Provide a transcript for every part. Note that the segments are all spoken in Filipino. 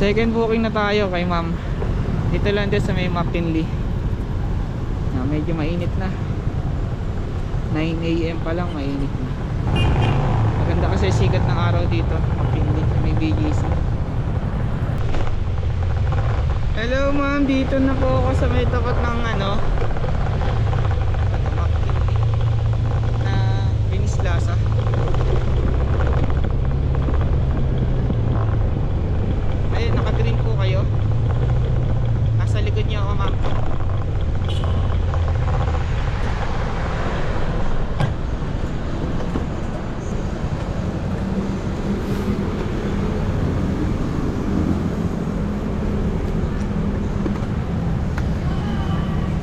Second booking na tayo kay ma'am. Dito lang din sa may McKinley. Na medyo mainit na. 9 AM pa lang mainit na. Maganda kasi sikat ng araw dito. McKinley may BGC. Hello ma'am, dito na po ako sa may tapat ng. Ano, ma'am.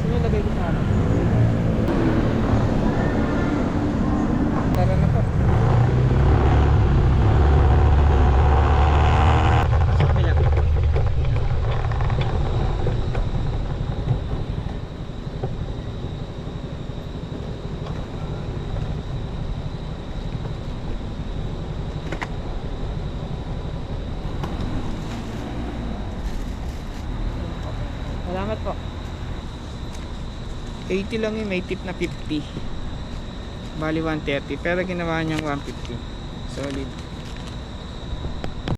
Sino lagay ko sa ano? Tara na po. Sa kabila. Salamat po. 80 lang yun, may tip na 50. Bali 130, pero ginawa niyang 150. Solid.